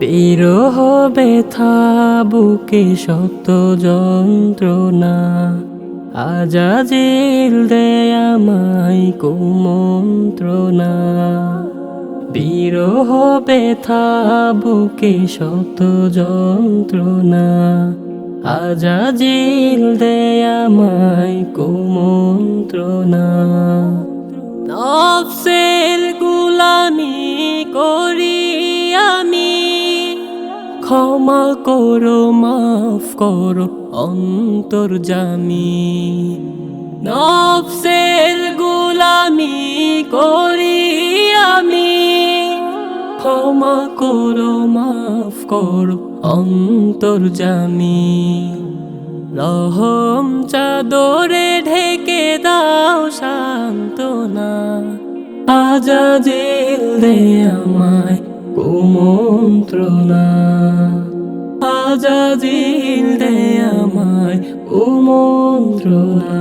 বিরহ ব্যথা বুকে শত যন্ত্রণা। আজাজিল দেয়া মাই কুমন্ত্রণা। বিরহ ব্যথা বুকে শত যন্ত্রণা। আজাজিল দেয়া মাই কুমন্ত্রণা। নফসের ক্ষমা করো, মাফ করো, অন্তর জামি নফসের গুলামি করি আমি। ক্ষমা করো, মাফ করো, অন্তর জামি রহম চাদরে ঢেকে দাও সান্ত্বনা। আজাজিল দে আমায়। কুমন্ত্রণা আজাজিল দে আমায় কুমন্ত্রণা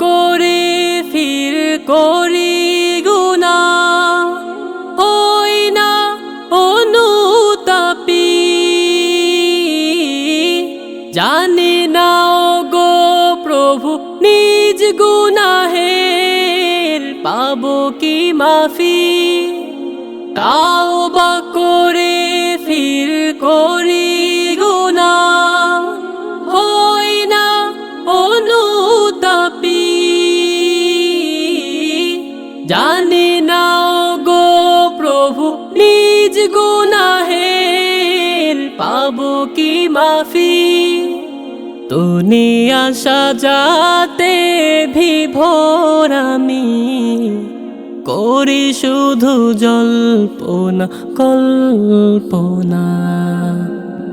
করে ফির করি গুনা হই না অনুতাপি? জানি না ও গো প্রভু, নিজ গুনাহের পাবো কি মাফি? তাওবা করে ফির করি জানি না গো প্রভু, নিজ গুনাহের পাবো কি মাফি? দুনিয়া সাজাতে বিভোর আমি করি শুধু জল্পনা, কল্পনা।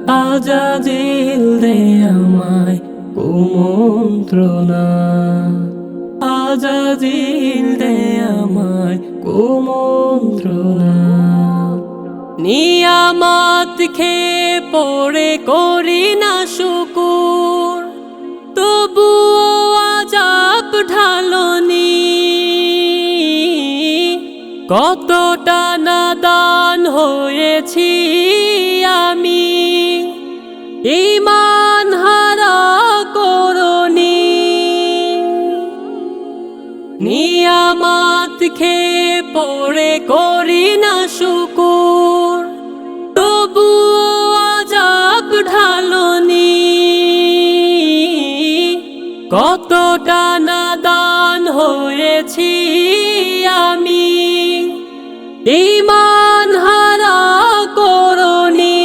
আজা জিল দে আমায় কুমন্ত্রণা। আজাজিল দে আমায় কুমন্ত্রণা। নিয়ামত খেয়ে পড়ে করি না শুকুর, তবুও আজাব ঢালনি। কতটা নাদান হয়েছি আমি, ইমান হারা নিয়ামাত খেয়ে পড়ে করি না শুকুর। তবুও আজাব ঢালনি। কতটা নাদান হয়েছি আমি। ইমান হারা করনি।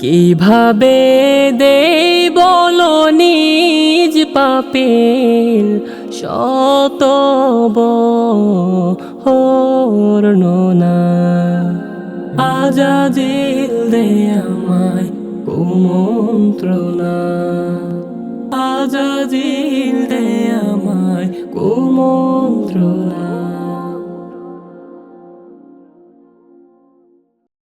কীভাবে দে বলো নিজ পাপের শত বর্ণনা আজাজিল দে আমায় কুমন্ত্রণা। আজাজিল